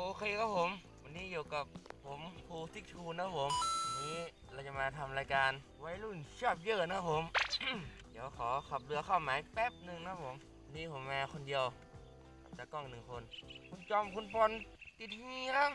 โอเคครับผม วันนี้อยู่กับผมภูทิกชูนะผม วันนี้เราจะมาทำรายการวัยรุ่นชอบเยอะนะผม เดี๋ยวขอขับเรือเข้าหมายแป๊บหนึ่งนะผม นี่ผมมาคนเดียวกับตากล้องหนึ่งคน คุณจอมคุณปอนติดที่ครับ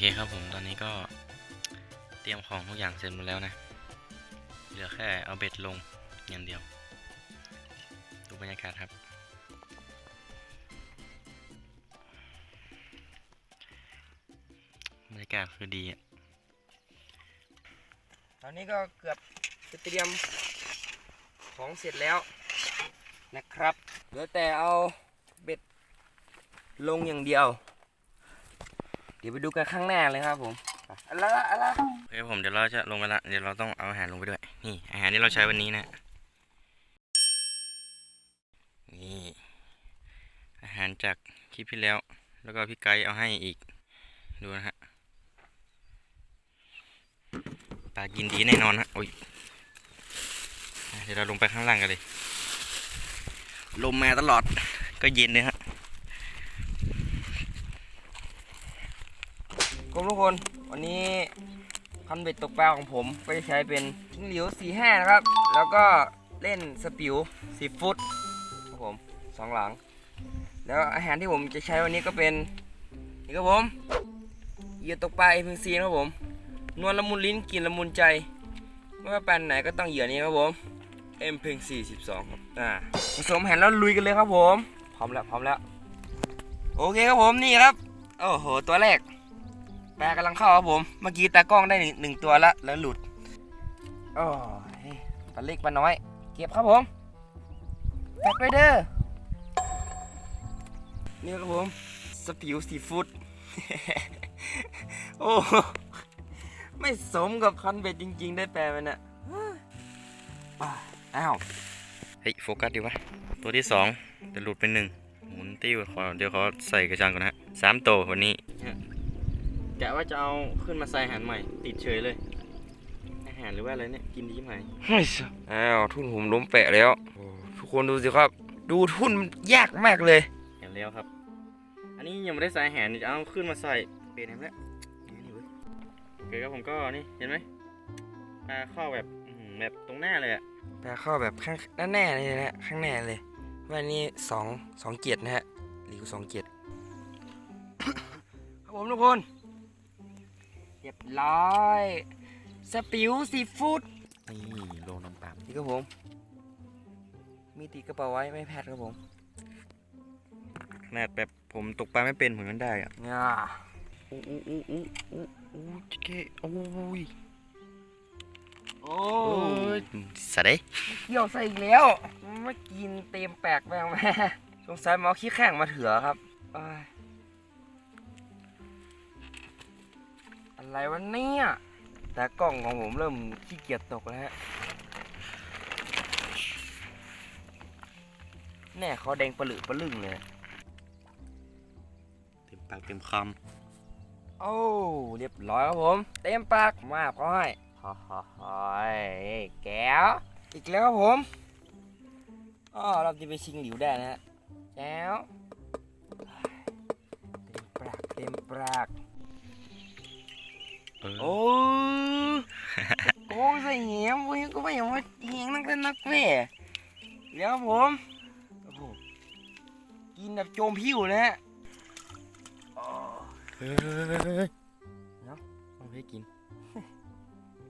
เคครับผมตอนนี้ก็เตรียมของทุกอย่างเสร็จหมดแล้วนะ เหลือแค่เอาเบ็ดลงอย่างเดียว ดูบรรยากาศครับ บรรยากาศคือดีอะตอนนี้ก็เกือบจะเตรียมของเสร็จแล้วนะครับ เหลือแต่เอาเบ็ดลงอย่างเดียว เดี๋ยวไปดูกันข้างหน้าเลยครับผมอะไรละอะไรโอเคผมเดี๋ยวเราจะลงไปละ เดี๋ยวเราต้องเอาอาหารลงไปด้วย นี่อาหารที่เราใช้วันนี้นะ นี่อาหารจากคลิปที่แล้ว แล้วก็พี่ไกด์เอาให้อีก ดูนะฮะ ปลากินดีแน่นอนฮะโอ้ยเดี๋ยวเราลงไปข้างล่างกันเลย ลมมาตลอด ก็เย็นเลยฮะ กรมทุกคนวันนี้พันเบ็ดตกปลาของผมก็จะใช้เป็นทิ้งหลิว45นะครับ แล้วก็เล่นสปิว10 ฟุตครับผมสองหลัง แล้วอาหารที่ผมจะใช้วันนี้ก็เป็นนี่ครับผมเหยื่อตกปลาเอพิงซีครับผมนวลละมุนลิ้นกินละมุนใจไม่ว่าแปลาไหนก็ต้องเหยื่อนี้ครับผม M เพิง42ครับอ่าผสมแผ่นแล้วลุยกันเลยครับผม พร้อมแล้ว พร้อมแล้ว โอเคครับผมนี่ครับ โอ้โห ตัวแรก ปลากำลังเข้าครับผม เมื่อกี้ตากล้องได้หนึ่งตัวละแล้วหลุดโอ้ยปลาเล็กปลาน้อย เก็บครับผมแบ็คไรเดอร์นี่ครับผมสปิวซีฟู้ดโอ้โหไม่สมกับคันเบ็ดจริง ๆ ได้แปลมันอะอะอ้าว เฮ้ย โฟกัสดีวะ ตัวที่สองจะหลุดไปหนึ่งหมุนติ้วขอเดี๋ยวเขาใส่กระชังก่อนนะฮะสามตัววันนี้ กะว่าจะเอาขึ้นมาใส่อาหารใหม่ ติดเฉยเลย อาหารหรือว่าอะไรเนี่ยกินดีไหมอ้าวทุ่นผมล้มแปะแล้วโอ้ทุกคนดูสิครับ ดูทุ่นมันยากมากเลยเห็นแล้วครับ อันนี้ยังไม่ได้ใส่อาหารนี่จะเอาขึ้นมาใส่เป็นเห็นไหมนี่นี่เว้ยโอเคครับผมก็นี่เห็นไหมปลาเข้าแบบอื้อหือแบบตรงหน้าเลยอะแปลเข้าแบบข้างหน้าแน่เลยนะฮะข้างหน้าเลยว่านี่สองสองเกียรตินะฮะหลิวสองเกียรติครับผมทุกคนเรียบร้อย สปิวซีฟู้ดนี่โลน้ำตาลนี่ครับผม มีติดกระเป๋าไว้ไม่แพทครับผมขนาดแบบผมตกปลาไม่เป็นผมยังได้อะเนี่ยอู้อู้อู้อู้อู้อู้เจ๊เก้โอ้ยโอ้โอ้ยสะเด้เกี่ยวใส่อีกแล้วไม่กินเต็มแปลกแมวแม่สงสัยหมอขี้แข่งมาเถือครับเอ้ย อะไรวะเนี่ย แต่กล้องของผมเริ่มขี้เกียจตกแล้วฮะแน่เขาแดงปลือปลึงเลย เต็มปากเต็มคโอ้เรียบร้อยครับผม เต็มปากมาบเขาให้ฮ่าฮ่าฮ่าแก้ว อีกแล้วครับผมอ๋อเราจะไปชิงหลิวได้นะฮะแก้ว เต็มปรากเออ โอ้โอ้ใส่เหี้ยมเว้ยก็ไม่อยากว่าเหี้ยงนักเล่นนักเว้ยเดี๋ยวครับผมโอ้โหกินแบบโจมผิวนะฮะเฮ้ยเฮ้ยเฮ้ยเฮ้ยเนาะเอาไปกิน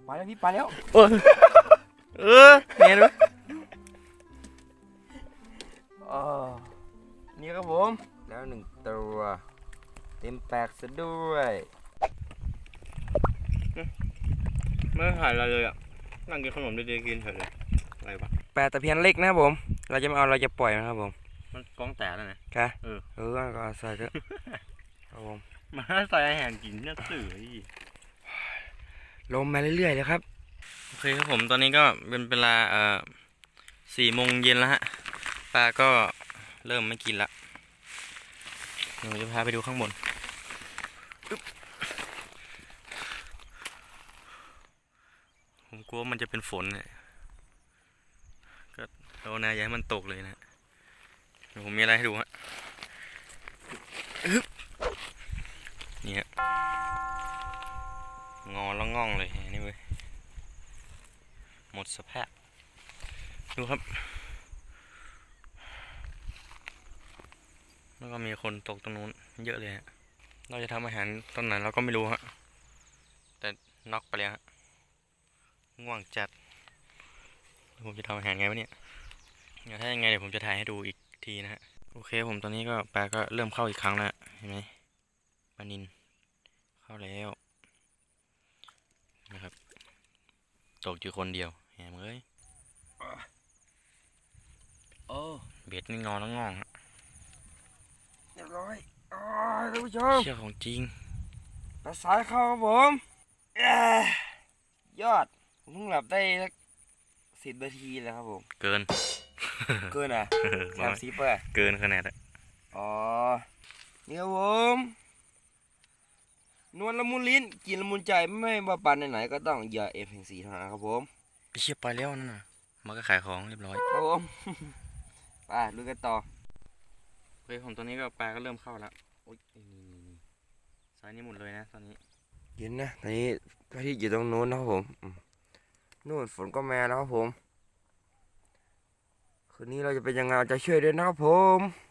ไปแล้วพี่ไปแล้วเออเออเห็นไหมอ๋อนี่ครับผม แล้วหนึ่งตัว เต็มแปากซะด้วย ไม่ถ่ายอะไรเลยอะ นั่งกินขนมดีๆกินเฉยเลยอะไรวะแปดตะเพียนเล็กนะครับผม เราจะไม่เอาเราจะปล่อยมันครับผมมันกล้องแตกแล้วนะ ค่ะเออ เออก็ใส่เถอะครับผมมาใส่อาหารกินเนี่ยสื่ออีกลมมาเรื่อยๆเลยครับ โอเคครับผมตอนนี้ก็เป็นเวลาเอ่อสี่โมงเย็นแล้วฮะปลาก็เริ่มไม่กินละเดี๋ยวผมจะพาไปดูข้างบนอึ๊บผม กลัวมันจะเป็นฝนเนี่ยก็ภานาอย่าให้มันตกเลยนะดูผมมีอะไรให้ดูฮะนี่ฮะงอแล้วง่องเลยนี่เว้ยหมดสภาพดูครับ แล้วก็มีคนตกตรงนู้นเยอะเลยฮะเราจะทำอาหารตอนไหนเราก็ไม่รู้ฮะแต่น็อกไปแล้วฮะ ง่วงจัด ผมจะทำอาหารไงวะเนี่ยเดี๋ยวถ้ายังไงเดี๋ยวผมจะถ่ายให้ดูอีกทีนะฮะ โอเคผมตอนนี้ก็ปลาก็เริ่มเข้าอีกครั้งแล้วเห็นไหมปลานินเข้าแล้วนะครับ ตกอยู่คนเดียวแหมเอ้ยโอ้เบ็ดนี่งอแล้วงองฮะเรียบร้อยอ๋อท่านผู้ชมเชี่ยของจริงปลาสายเข้าครับผมเอ้ยยอด ผมเพิ่งหลับได้สักสิบนาทีแล้วครับผม เกิน เกินอะสามสิบอะเกินขนาดอะอ๋อนี่ครับผมนวลละมุนลิ้นกินละมุนใจไม่ว่าปันไหนๆก็ต้องอย่าเอฟแห่งสีเท่านั้นครับผมไอเชี่ยไปแล้วนั่นน่ะมันก็ขายของเรียบร้อยครับผมไปลุยกันต่อโอเคผมตอนนี้ก็ปลาก็เริ่มเข้าแล้วโอ๊ยนี่นี่นี่สายนี้หมดเลยนะตอนนี้เย็นนะตอนนี้พระอาทิตย์อยู่ตรงนู้นนะครับผมอืม นู่นฝนก็มาแล้วครับผม คืนนี้เราจะเป็นยังไงจะช่วยด้วยนะครับผม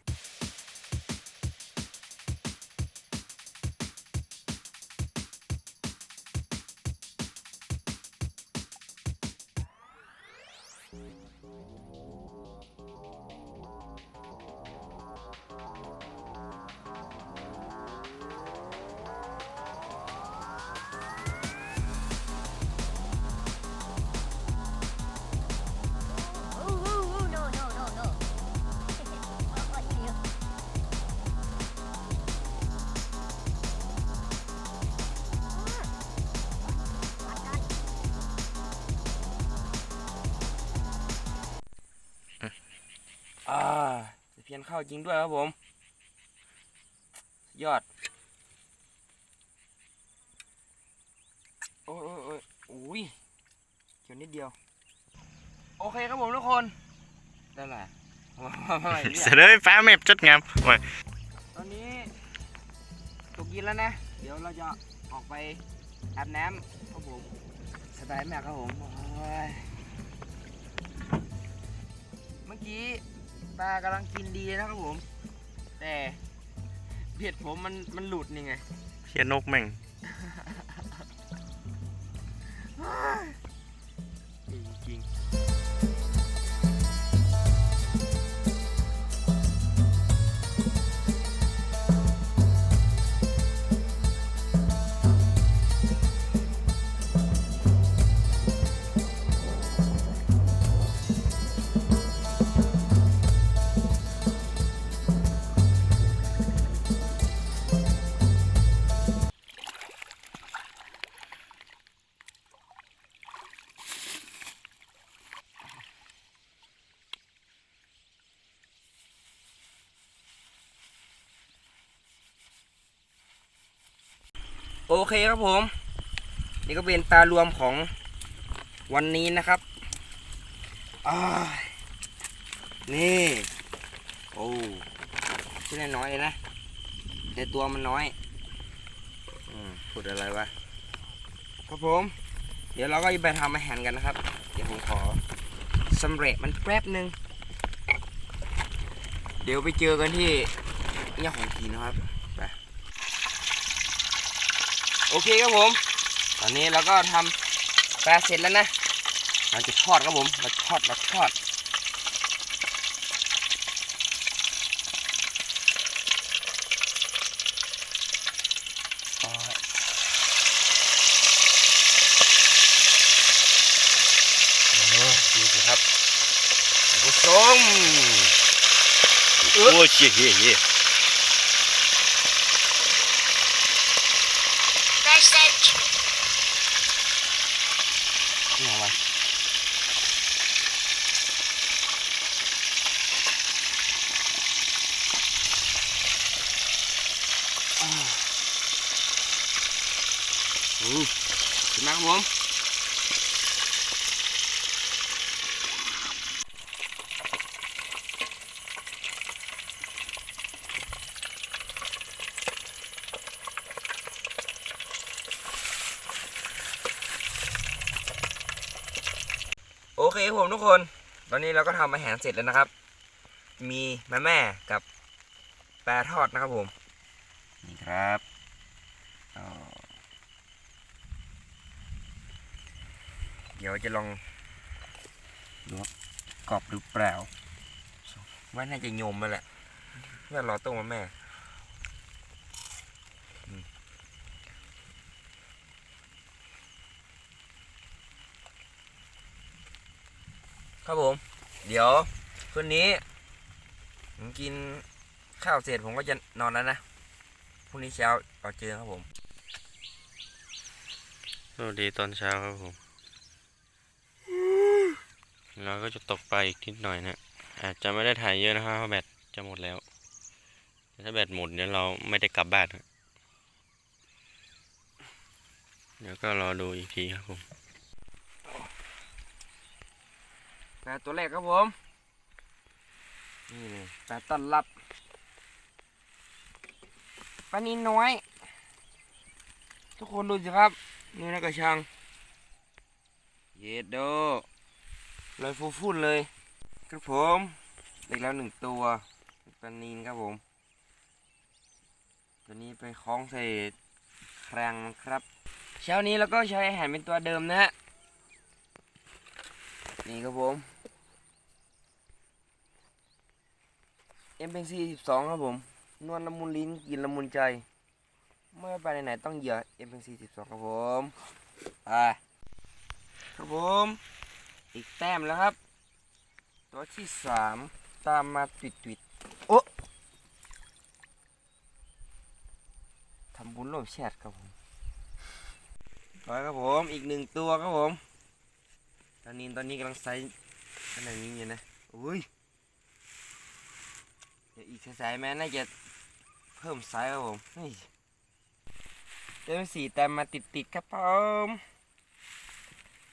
อ่าตะเพียนเข้าจริงด้วยครับผม ยอด โอ้ยโอ้ยโอ้ยอุ้ยเขียวนิดเดียว โอเคครับผมทุกคน ได้แหละไม่เรียเสกร็จเลยฟ้าแมพจัดงามโอ้ยตอนนี้ตกเย็นแล้วนะ เดี๋ยวเราจะออกไปอาบน้ำครับผมสบายมากครับผมโอ้ยเมื่อกี้ ปลากำลังกินดีนะครับผม แต่เบ็ดผมมันมันหลุดนี่ไงเชี่ยนกแม่ง เคครับผม นี่ก็เป็นปลารวมของวันนี้นะครับนี่ โอ้ชิ้นน้อยเลยนะ แต่ตัวมันน้อยอพูดอะไรวะ ครับผม เดี๋ยวเราก็จะไปทำอาหารกันนะครับ เดี๋ยวผมขอสำเร็จมันแป๊บหนึ่งเดี๋ยวไปเจอกันที่เนี่ยของทีนะครับ โอเคครับผม ตอนนี้เราก็ทำปลาเสร็จแล้วนะเราจะทอดครับผมเราทอดเราทอดโอ้ยโอ้ดูสิครับผู้ชมโอ้ยเชี่ยเฮ้ยเฮ้ย Message. นี่อะไรอ้าวโอ้เห็นไหม ครับผมโอเคครับผมทุกคน ตอนนี้เราก็ทำอาหารเสร็จแล้วนะครับ มีแม่แม่กับแปรทอดนะครับผม นี่ครับอ๋อ เดี๋ยวจะลองดูว่ากรอบหรือเปล่า ว่าน่าจะโยมมาแหละเพื่อรอต้มมาแม่ครับผม เดี๋ยวคืนนี้ ผมกินข้าวเสร็จผมก็จะนอนแล้วนะพรุ่งนี้เช้าเราเจอครับผมสวัสดีตอนเช้าครับผม เราก็จะตกปลาอีกนิดหน่อยนะอาจจะไม่ได้ถ่ายเยอะนะครับเพราะแบตจะหมดแล้วแต่ถ้าแบตหมดเดี๋ยวเราไม่ได้กลับบ้านนะเดี๋ยวก็รอดูอีกทีครับผมแปลตัวแรกครับผม นี่เลยแปลต้อนรับปลานินน้อย ทุกคนดูสิครับ นี่นะกระชัง เย็ดโด ลอยฟูฟุ้นเลยครับผมได้แล้วหนึ่งตัวปลานินครับผม ตัวนี้ไปคล้องใส่ครังครับ เช้านี้เราก็ใช้อาหารเป็นตัวเดิมนะฮะนี่ครับผม เอ็มเป็นซีสิบสองครับผม นวลละมุนลิ้นกินละมุนใจ เมื่อไปไหนๆต้องเหยื่อเอ็มเป็นซีสิบสองครับผมไปครับผม อีกแต้มแล้วครับ ตัวที่สามตามมาติดติดๆโอะทำบุญโลบแชทครับผมไปครับผมอีกหนึ่งตัวครับผม ตอนนี้ตอนนี้กำลังไซส์ขนาดนี้อยู่นะอุ้ยเดี๋ยวอีกสายๆแม่น่าจะเพิ่มไซส์ครับผมนี่เต็มสีแต้มมาติดติดๆครับผม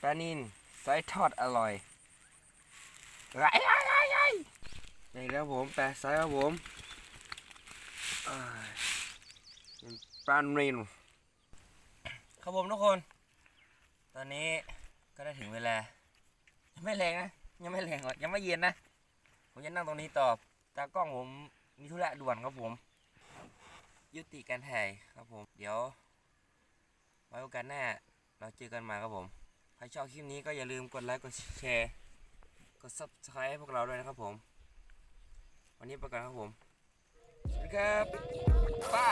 ปลานิน ไซส์ทอดอร่อยไอ้ไอ้ไอ้ไอ้นี่ครับผมแปดไซส์ครับผมอ้ายเป็นปลานินครับผมทุกคน ตอนนี้ก็ได้ถึงเวลา ยังไม่แรงนะ ยังไม่แรงหรอกยังไม่เย็นนะ ผมจะนั่งตรงนี้ต่อตากล้องผมมีธุระด่วนครับผม ยุติการถ่ายครับผม เดี๋ยวไว้โอกาสหน้าเราเจอกันมาครับผม ใครชอบคลิปนี้ก็อย่าลืมกดไลค์กดแชร์กด subscribe ให้พวกเราด้วยนะครับผม วันนี้ไปก่อนครับผม สวัสดีครับป้า